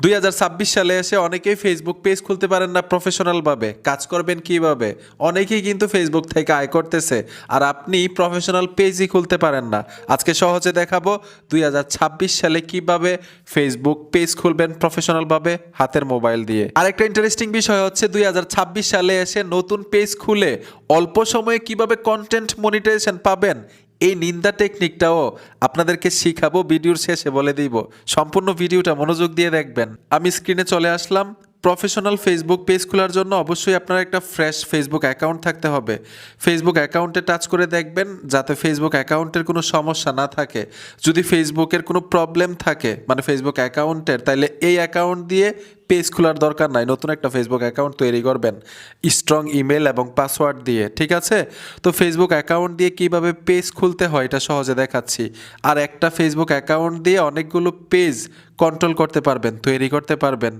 দু হাজার ছাব্বিশ সালে এসে অনেকেই ফেসবুক পেজ খুলতে পারেন না প্রফেশনালভাবে কাজ করবেন কীভাবে? অনেকেই কিন্তু ফেসবুক থেকে আয় করতেছে। আর আপনি প্রফেশনাল পেজই খুলতে পারেন না। আজকে সহজে দেখাবো দুই হাজার ছাব্বিশ সালে কীভাবে ফেসবুক পেজ খুলবেন প্রফেশনালভাবে হাতের মোবাইল দিয়ে। আরেকটা ইন্টারেস্টিং বিষয় হচ্ছে দুই হাজার ছাব্বিশ সালে এসে নতুন পেজ খুলে অল্প সময়ে কীভাবে কন্টেন্ট মনিটাইজেশন পাবেন এই নিন্দা টেকনিকটাও আপনাদেরকে শিখাবো, ভিডিওর শেষে বলে দিব। সম্পূর্ণ ভিডিওটা মনোযোগ দিয়ে দেখবেন। আমি স্ক্রিনে চলে আসলাম। প্রফেশনাল ফেসবুক পেজ খোলার জন্য অবশ্যই আপনার একটা ফ্রেশ ফেসবুক অ্যাকাউন্ট থাকতে হবে। ফেসবুক অ্যাকাউন্টে টাচ করে দেখবেন, যাতে ফেসবুক অ্যাকাউন্টের কোনো সমস্যা না থাকে। যদি ফেসবুকের কোনো প্রবলেম থাকে মানে ফেসবুক অ্যাকাউন্টের তাহলে এই অ্যাকাউন্ট দিয়ে পেজ খোলার দরকার নাই, নতুন একটা ফেসবুক অ্যাকাউন্ট তৈরি করবেন স্ট্রং ইমেল এবং পাসওয়ার্ড দিয়ে, ঠিক আছে? তো ফেসবুক অ্যাকাউন্ট দিয়ে কীভাবে পেজ খুলতে হয় এটা সহজে দেখাচ্ছি। আর একটা ফেসবুক অ্যাকাউন্ট দিয়ে অনেকগুলো পেজ কন্ট্রোল করতে পারবেন, তৈরি করতে পারবেন।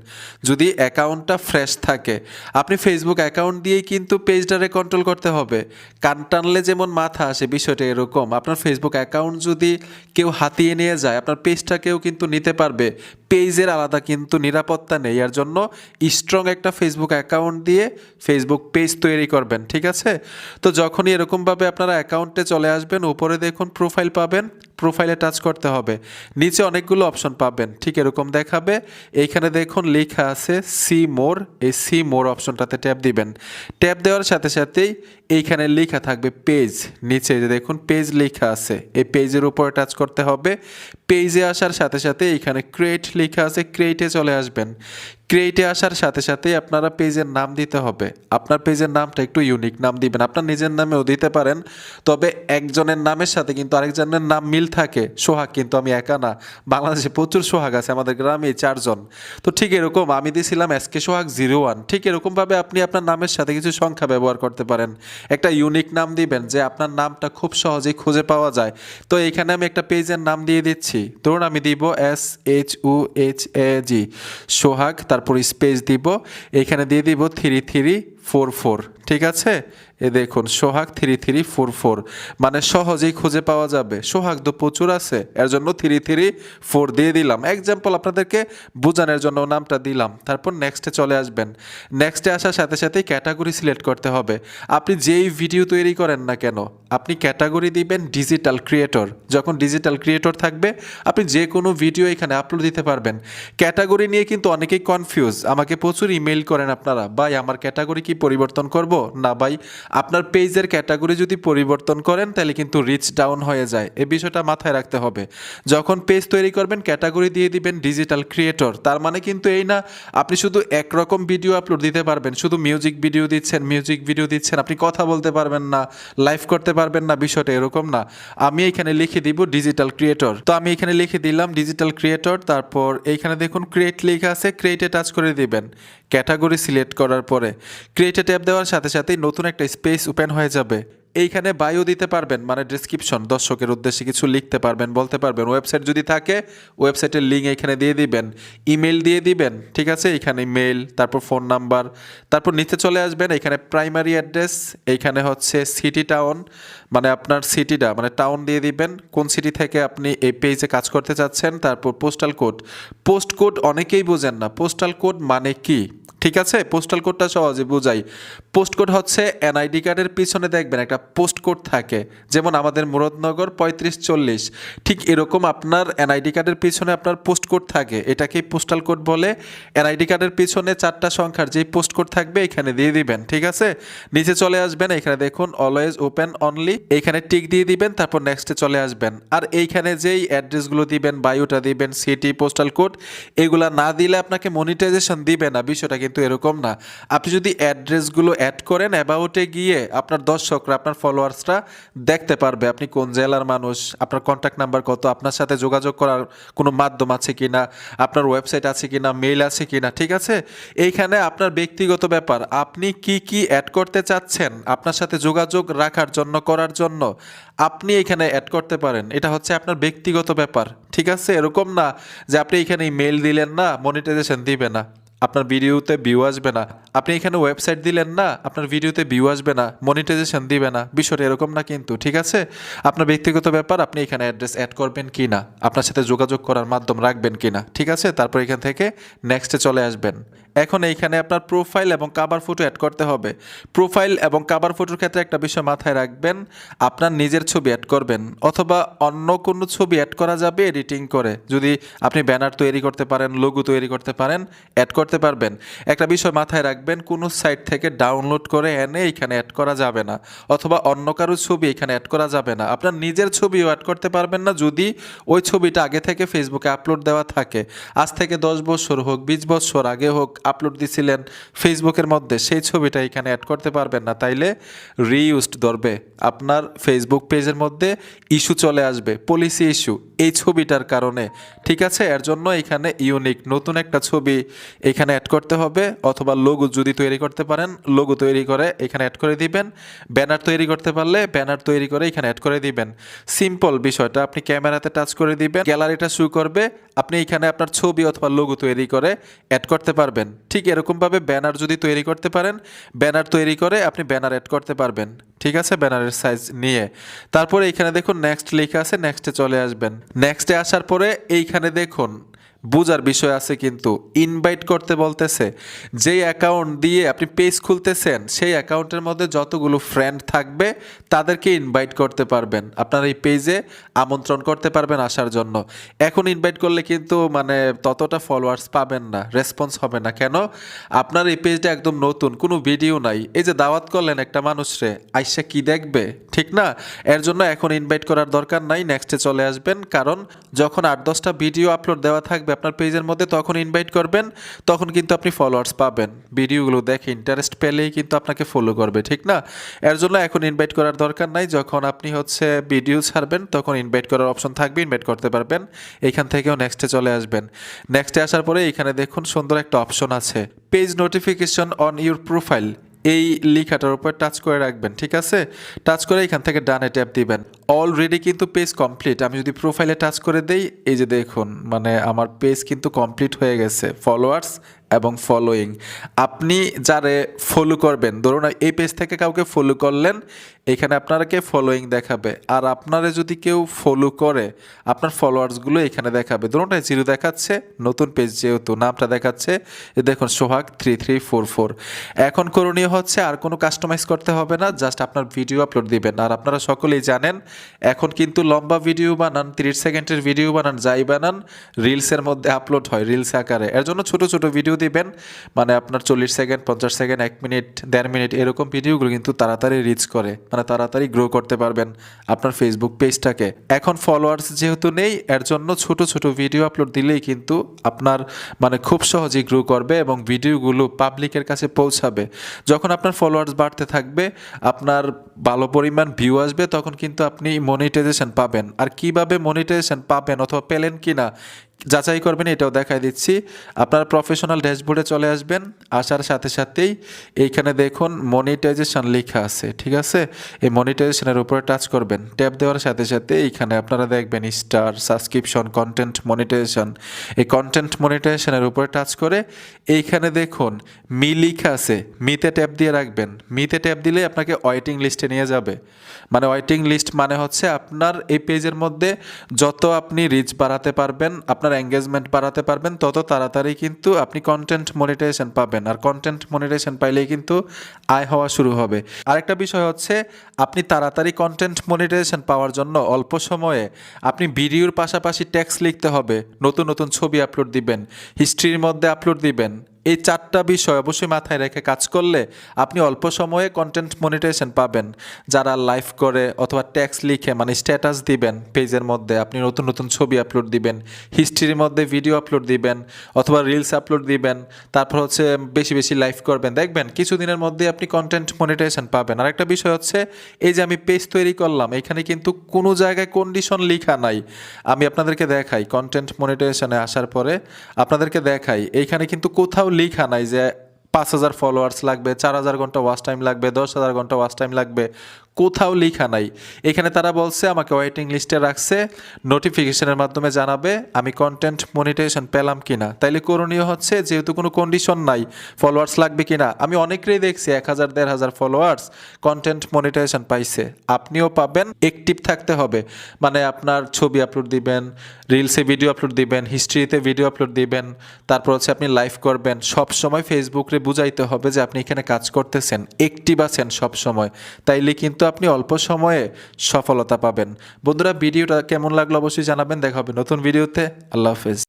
যদি অ্যাকাউন্টটা ফ্রেশ থাকে, আপনি ফেসবুক অ্যাকাউন্ট দিয়েই কিন্তু পেজটারে কন্ট্রোল করতে হবে। কান টানলে যেমন মাথা আসে, বিষয়টা এরকম। আপনার ফেসবুক অ্যাকাউন্ট যদি কেউ হাতিয়ে নিয়ে যায়, আপনার পেজটাকেও কিন্তু নিতে পারবে পেজের আলাদা কিন্তু নিরাপত্তা নেই। এর জন্য স্ট্রং একটা ফেসবুক অ্যাকাউন্ট দিয়ে ফেসবুক পেজ তৈরি করবেন, ঠিক আছে? তো যখনই এরকমভাবে আপনারা অ্যাকাউন্টে চলে আসবেন, উপরে দেখুন প্রোফাইল পাবেন। প্রোফাইলে টাচ করতে হবে। নিচে অনেকগুলো অপশন পাবেন। ঠিক এরকম দেখাবে। এইখানে দেখুন লেখা আছে সি মোর এই সি মোর অপশনটাতে ট্যাপ দিবেন। ট্যাপ দেওয়ার সাথে সাথেই এইখানে লেখা থাকবে পেজ নিচে যে দেখুন পেজ লেখা আছে। এই পেজের উপরে টাচ করতে হবে। পেজে আসার সাথে সাথে এইখানে ক্রিয়েট লেখা আছে। ক্রিয়েটে চলে আসবেন। ক্রিয়েটে আসার সাথে সাথেই আপনারা পেজের নাম দিতে হবে। আপনার পেজের নামটা একটু ইউনিক নাম দিবেন। আপনার নিজের নামেও দিতে পারেন, তবে একজনের নামের সাথে কিন্তু আরেকজনের নাম মিল থাকে। সোহাগ কিন্তু আমি একা না। বাংলাদেশে প্রচুর সোহাগ আছে, আমাদের গ্রামে চারজন। তো ঠিক এরকম আমি দিয়েছিলাম এসকে সোহাগ জিরো ওয়ান ঠিক এরকমভাবে আপনি আপনার নামের সাথে কিছু সংখ্যা ব্যবহার করতে পারেন। একটা ইউনিক নাম দিবেন যে আপনার নামটা খুব সহজেই খুঁজে পাওয়া যায়। তো এখানে আমি একটা পেজের নাম দিয়ে দিচ্ছি। ধরুন আমি দিব S H U H A G Sohag তারপর স্পেস দিব এখানে দিয়ে দিব থ্রি থ্রি ফোর ফোর ঠিক আছে? এ দেখুন, Sohag three three four four মানে সহজেই খুঁজে পাওয়া যাবে। সোহাগ তো প্রচুর আছে, এর জন্য থ্রি থ্রি ফোর দিয়ে দিলাম। এক্সাম্পল আপনাদেরকে বোঝানোর জন্য নামটা দিলাম। তারপর নেক্সটে চলে আসবেন। নেক্সটে আসার সাথে সাথেই ক্যাটাগরি সিলেক্ট করতে হবে। আপনি যেই ভিডিও তৈরি করেন না কেন, আপনি ক্যাটাগরি দিবেন ডিজিটাল ক্রিয়েটর যখন ডিজিটাল ক্রিয়েটর থাকবে, আপনি যে কোনো ভিডিও এখানে আপলোড দিতে পারবেন। ক্যাটাগরি নিয়ে কিন্তু অনেকেই কনফিউজ আমাকে প্রচুর ইমেল করেন আপনারা, ভাই, আমার ক্যাটাগরি কি পরিবর্তন করব? না ভাই, আপনার পেজের ক্যাটাগরি যদি পরিবর্তন করেন, তাহলে কিন্তু রিচ ডাউন হয়ে যায়। এই বিষয়টা মাথায় রাখতে হবে। যখন পেজ তৈরি করবেন ক্যাটাগরি দিয়ে দিবেন ডিজিটাল ক্রিয়েটর তার মানে কিন্তু এই না, আপনি শুধু একরকম ভিডিও আপলোড দিতে পারবেন। শুধু মিউজিক ভিডিও দিচ্ছেন মিউজিক ভিডিও দিচ্ছেন, আপনি কথা বলতে পারবেন না লাইভ করতে পারবেন না, বিষয়টা এরকম না। আমি এখানে লিখে দিব ডিজিটাল ক্রিয়েটর তো আমি এখানে লিখে দিলাম ডিজিটাল ক্রিয়েটর তারপর এইখানে দেখুন ক্রিয়েট লেখা আছে ক্রিয়েটে টাচ করে দিবেন। ক্যাটাগরি সিলেক্ট করার পরে। ক্রিয়েটে ট্যাপ দেওয়ার সাথে সাথেই নতুন একটা স্পেস ওপেন হয়ে যাবে। এইখানে বায়ো দিতে পারবেন মানে ডিসক্রিপশন দর্শকের উদ্দেশ্যে কিছু লিখতে পারবেন, বলতে পারবেন। ওয়েবসাইট যদি থাকে ওয়েবসাইটের লিঙ্ক এখানে দিয়ে দিবেন। ইমেল দিয়ে দিবেন, ঠিক আছে? এখানে মেল তারপর ফোন নাম্বার তারপর নিচে চলে আসবেন, এখানে প্রাইমারি অ্যাড্রেস এইখানে হচ্ছে সিটি টাউন মানে আপনার সিটিটা মানে টাউন দিয়ে দিবেন। কোন সিটি থেকে আপনি এই পেজে কাজ করতে চাচ্ছেন, তারপর পোস্টাল কোড পোস্ট কোড অনেকেই বোঝেন না। পোস্টাল কোড মানে কি? ঠিক আছে? পোস্টাল কোডটা সহজে বুঝাই। পোস্ট কোড হচ্ছে এনআইডি কার্ডের পিছনে দেখবেন একটা পোস্ট কোড থাকে। যেমন আমাদের মুরদনগর পঁয়ত্রিশ চল্লিশ। ঠিক এরকম আপনার এনআইডি কার্ডের পিছনে আপনার পোস্ট কোড থাকে। এটাকেই পোস্টাল কোড বলে। এনআইডি কার্ডের পিছনে চারটা সংখ্যার যেই পোস্ট কোড থাকবে, এখানে দিয়ে দিবেন। ঠিক আছে? নিচে চলে আসবেন, এখানে দেখুন অলওয়েজ ওপেন অনলি এইখানে টিক দিয়ে দিবেন, তারপর নেক্সটে চলে আসবেন। আর এইখানে যেই অ্যাড্রেসগুলো দিবেন বায়োটা দিবেন সিটি পোস্টাল কোড এগুলা না দিলে আপনাকে মনিটাইজেশন দিবে না। বিষয়টা কিন্তু এরকম না। আপনি যদি অ্যাড্রেসগুলো অ্যাড করেন, অ্যাবাউটে গিয়ে আপনার দর্শকরা, আপনার ফলোয়ার্সরা দেখতে পারবে আপনি কোন জেলার মানুষ, আপনার কন্ট্যাক্ট নাম্বার কত, আপনার সাথে যোগাযোগ করার কোনো মাধ্যম আছে কিনা, আপনার ওয়েবসাইট আছে কিনা মেইল আছে কিনা, ঠিক আছে? এইখানে আপনার ব্যক্তিগত ব্যাপার। আপনি কি কি অ্যাড করতে চাচ্ছেন আপনার সাথে যোগাযোগ রাখার জন্য, করার জন্য, আপনি এখানে অ্যাড করতে পারেন। এটা হচ্ছে আপনার ব্যক্তিগত ব্যাপার, ঠিক আছে? এরকম না যে আপনি এখানে মেইল দিলেন না মনিটাইজেশন দিবে না। আপনার ভিডিওতে ভিউ আসবে না। আপনি এখানে ওয়েবসাইট দিলেন না, আপনার ভিডিওতে ভিউ আসবে না মনিটাইজেশন দিবে না। বিষয়টা এরকম না কিন্তু, ঠিক আছে? আপনার ব্যক্তিগত ব্যাপার, আপনি এখানে অ্যাড্রেস অ্যাড করবেন কি না আপনার সাথে যোগাযোগ করার মাধ্যম রাখবেন কি না ঠিক আছে? তারপর এখান থেকে নেক্সটে চলে আসবেন। এখন এইখানে আপনার প্রোফাইল এবং কাভার ফটো অ্যাড করতে হবে। প্রোফাইল এবং কাবার ফটোর ক্ষেত্রে একটা বিষয় মাথায় রাখবেন, আপনার নিজের ছবি অ্যাড করবেন, অথবা অন্য কোনো ছবি অ্যাড করা যাবে এডিটিং করে। যদি আপনি ব্যানার তৈরি করতে পারেন লোগো তৈরি করতে পারেন অ্যাড করতে পারবেন। একটা বিষয় মাথায় রাখবেন, কোনো সাইট থেকে ডাউনলোড করে এনে এখানে অ্যাড করা যাবে না, অথবা অন্য কারও ছবি এখানে অ্যাড করা যাবে না। আপনার নিজের ছবিও অ্যাড করতে পারবেন না, যদি ওই ছবিটা আগে থেকে ফেসবুকে আপলোড দেওয়া থাকে। আজ থেকে দশ বছর হোক, বিশ বছর আগে হোক আপলোড দিছিলেন ফেসবুকের মধ্যে, সেই ছবিটা এখানে অ্যাড করতে পারবেন না। তাইলে রিইউজড ধরবে। আপনার ফেসবুক পেজের মধ্যে ইস্যু চলে আসবে পলিসি ইস্যু এই ছবিটার কারণে। ঠিক আছে? এর জন্য এখানে ইউনিক নতুন একটা ছবি এখানে অ্যাড করতে হবে, অথবা লোগো যদি তৈরি করতে পারেন লোগো তৈরি করে এখানে অ্যাড করে দিবেন। ব্যানার তৈরি করতে পারলে ব্যানার তৈরি করে এখানে অ্যাড করে দিবেন। সিম্পল বিষয়টা, আপনি ক্যামেরাতে টাচ করে দিবেন গ্যালারিটা শু করবে, আপনি এখানে আপনার ছবি অথবা লোগো তৈরি করে অ্যাড করতে পারবেন। ঠিক এরকমভাবে ব্যানার যদি তৈরি করতে পারেন, ব্যানার তৈরি করে আপনি ব্যানার অ্যাড করতে পারবেন। ঠিক আছে? ব্যানারের সাইজ নিয়ে। তারপরে এখানে দেখুন নেক্সট লেখা আছে নেক্সটে চলে আসবেন। নেক্সটে আসার পরে এইখানে দেখুন বুজার বিষয় আছে কিন্তু ইনভাইট করতে বলতেছে, যেই অ্যাকাউন্ট দিয়ে আপনি পেজ খুলতেছেন, সেই অ্যাকাউন্টের মধ্যে যতগুলো ফ্রেন্ড থাকবে, তাদেরকে ইনভাইট করতে পারবেন। আপনার এই পেজে আমন্ত্রণ করতে পারবেন আসার জন্য। এখন ইনভাইট করলে কিন্তু মানে ততটা ফলোয়ার্স পাবেন না রেসপন্স হবে না। কেন? আপনার এই পেজটা একদম নতুন, কোনো ভিডিও নাই। এই যে দাওয়াত করলেন একটা মানুষরে আইসা কি দেখবে? ঠিক না? এর জন্য এখন ইনভাইট করার দরকার নাই নেক্সটে চলে আসবেন। কারণ যখন আট দশটা ভিডিও আপলোড দেওয়া থাকবে আপনার পেজের মধ্যে, তখন ইনভাইট করবেন, তখন কিন্তু আপনি ফলোয়ার্স পাবেন। ভিডিওগুলো দেখে ইন্টারেস্ট পেলেই কিন্তু আপনাকে ফলো করবে, ঠিক না? এর জন্য এখন ইনভাইট করার দরকার নাই, যখন আপনি হচ্ছে ভিডিও ছাড়বেন, তখন ইনভাইট করার অপশন থাকবে ইনভাইট করতে পারবেন, এখান থেকেও নেক্সটে চলে আসবেন। নেক্সটে আসার পরে এখানে দেখুন সুন্দর একটা অপশন আছে। Page notification on your profile এই লেখাটার উপর টাচ করে রাখবেন, ঠিক আছে? টাচ করে এখান থেকে ডানে ট্যাপ দিবেন। অলরেডি কিন্তু পেজ কমপ্লিট আমি যদি প্রোফাইলে টাচ করে দেই, এই যে দেখুন মানে আমার পেজ কিন্তু কমপ্লিট হয়ে গেছে। ফলোয়ার্স এবং ফলোয়িং আপনি যারে ফলো করবেন, ধরুন এই পেজ থেকে কাউকে ফলো করলেন, এখানে আপনাকে ফলোয়িং দেখাবে। আর আপনারা যদি কেউ ফলো করে, আপনার ফলোয়ার্সগুলো এখানে দেখাবে। ধরুন এই জিরো দেখাচ্ছে, নতুন পেজ যেহেতু, নামটা দেখাচ্ছে দেখুন Sohag three three four four এখন করণীয় হচ্ছে আর কোনো কাস্টমাইজ করতে হবে না জাস্ট আপনার ভিডিও আপলোড দিবেন। আর আপনারা সকলেই জানেন, এখন কিন্তু লম্বা ভিডিও বানান, তিরিশ সেকেন্ডের ভিডিও বানান, যাই বানান রিলসের মধ্যে আপলোড হয় রিলস আকারে। এর জন্য ছোট ছোট ভিডিও দিবেন। মানে আপনার চল্লিশ সেকেন্ড, পঞ্চাশ সেকেন্ড, এক মিনিট, দেড় মিনিট এরকম ভিডিওগুলো কিন্তু তাড়াতাড়ি রিচ করে। মানে তাড়াতাড়ি গ্রো করতে পারবেন আপনার ফেসবুক পেজটাকে এখন ফলোয়ার্স যেহেতু নেই, এর জন্য ছোট ছোট ভিডিও আপলোড দিলেই কিন্তু আপনার মানে খুব সহজেই গ্রো করবে এবং ভিডিওগুলো পাবলিকের কাছে পৌঁছাবে। যখন আপনার ফলোয়ার্স বাড়তে থাকবে, আপনার ভালো পরিমাণ ভিউ আসবে, তখন কিন্তু আপনি মনিটাইজেশন পাবেন। আর কীভাবে মনিটাইজেশন পাবেন অথবা পেলেন কি না যাচাই করবেন, এটাও দেখাই দিচ্ছি। আপনার প্রফেশনাল ড্যাশবোর্ডে চলে আসবেন, আসার সাথে সাথেই এইখানে দেখুন মনিটাইজেশন লেখা আছে, ঠিক আছে? এই মনিটাইজেশনের উপরে টাচ করবেন। ট্যাপ দেওয়ার সাথে সাথে এইখানে আপনারা দেখবেন স্টার সাবস্ক্রিপশন কন্টেন্ট মনিটাইজেশন এই কন্টেন্ট মনিটাইজেশনের উপরে টাচ করে এইখানে দেখুন মি লিখা আছে, মিতে ট্যাপ দিয়ে রাখবেন। মিতে ট্যাপ দিলে আপনাকে ওয়েটিং লিস্টে নিয়ে যাবে। মানে ওয়েটিং লিস্ট মানে হচ্ছে আপনার এই পেজের মধ্যে যত আপনি রিচ বাড়াতে পারবেন আপনার এঙ্গেজমেন্ট বাড়াতে পারবেন, তত তাড়াতাড়ি কিন্তু আপনি কন্টেন্ট মনিটাইজেশন পাবেন। আর কন্টেন্ট মনিটাইজেশন পাইলেই কিন্তু আয় হওয়া শুরু হবে। আরেকটা বিষয় হচ্ছে, আপনি তাড়াতাড়ি কন্টেন্ট মনিটাইজেশন পাওয়ার জন্য অল্প সময়ে আপনি ভিডিওর পাশাপাশি ট্যাক্স লিখতে হবে। নতুন নতুন ছবি আপলোড দিবেন হিস্ট্রির মধ্যে আপলোড দিবেন। এই চারটা বিষয় অবশ্যই মাথায় রেখে কাজ করলে আপনি অল্প সময়ে কন্টেন্ট মনিটাইজেশন পাবেন। যারা লাইভ করে অথবা ট্যাক্স লিখে মানে স্ট্যাটাস দিবেন পেজের মধ্যে, আপনি নতুন নতুন ছবি আপলোড দিবেন হিস্ট্রির মধ্যে ভিডিও আপলোড দিবেন অথবা রিলস আপলোড দিবেন, তারপর হচ্ছে বেশি বেশি লাইভ করবেন। দেখবেন কিছুদিনের মধ্যে আপনি কন্টেন্ট মনিটাইজেশন পাবেন। আর একটা বিষয় হচ্ছে, এই যে আমি পেজ তৈরি করলাম, এখানে কিন্তু কোনো জায়গায় কন্ডিশন লেখা নাই। আমি আপনাদেরকে দেখাই কন্টেন্ট মনিটাইজেশনে আসার পরে আপনাদেরকে দেখাই এইখানে কিন্তু কোথাও লেখা নাই যে পাঁচ হাজার ফলোয়ার্স লাগবে, চার হাজার ঘণ্টা ওয়াচ টাইম লাগবে, দশ হাজার ঘণ্টা ওয়াচ টাইম লাগবে। কোথাও লেখা নাই। এখানে তারা বলছে, আমাকে ওয়েটিং লিস্টে রাখছে নোটিফিকেশনের মাধ্যমে জানাবে আমি কন্টেন্ট মনিটাইজেশন পেলাম কিনা। তাইলে করণীয় হচ্ছে, যেহেতু কোনো কন্ডিশন নাই ফলোয়ার্স লাগবে কিনা। আমি অনেকেরই দেখছি, এক হাজার, দেড় হাজার ফলোয়ার্স কন্টেন্ট মনিটাইজেশন পাইছে। আপনিও পাবেন অ্যাক্টিভ থাকতে হবে। মানে আপনার ছবি আপলোড দিবেন রিলসে ভিডিও আপলোড দিবেন হিস্ট্রিতে ভিডিও আপলোড দিবেন, তারপর হচ্ছে আপনি লাইভ করবেন। সব সময় ফেসবুকে বুঝাইতে হবে যে আপনি এখানে কাজ করতেছেন অ্যাক্টিভ আছেন সব সময় তাইলে কিন্তু আপনি অল্প সময়ে সফলতা পাবেন। বন্ধুরা, ভিডিওটা কেমন লাগল অবশ্যই জানাবেন। দেখা হবে নতুন ভিডিওতে। আল্লাহ হাফেজ।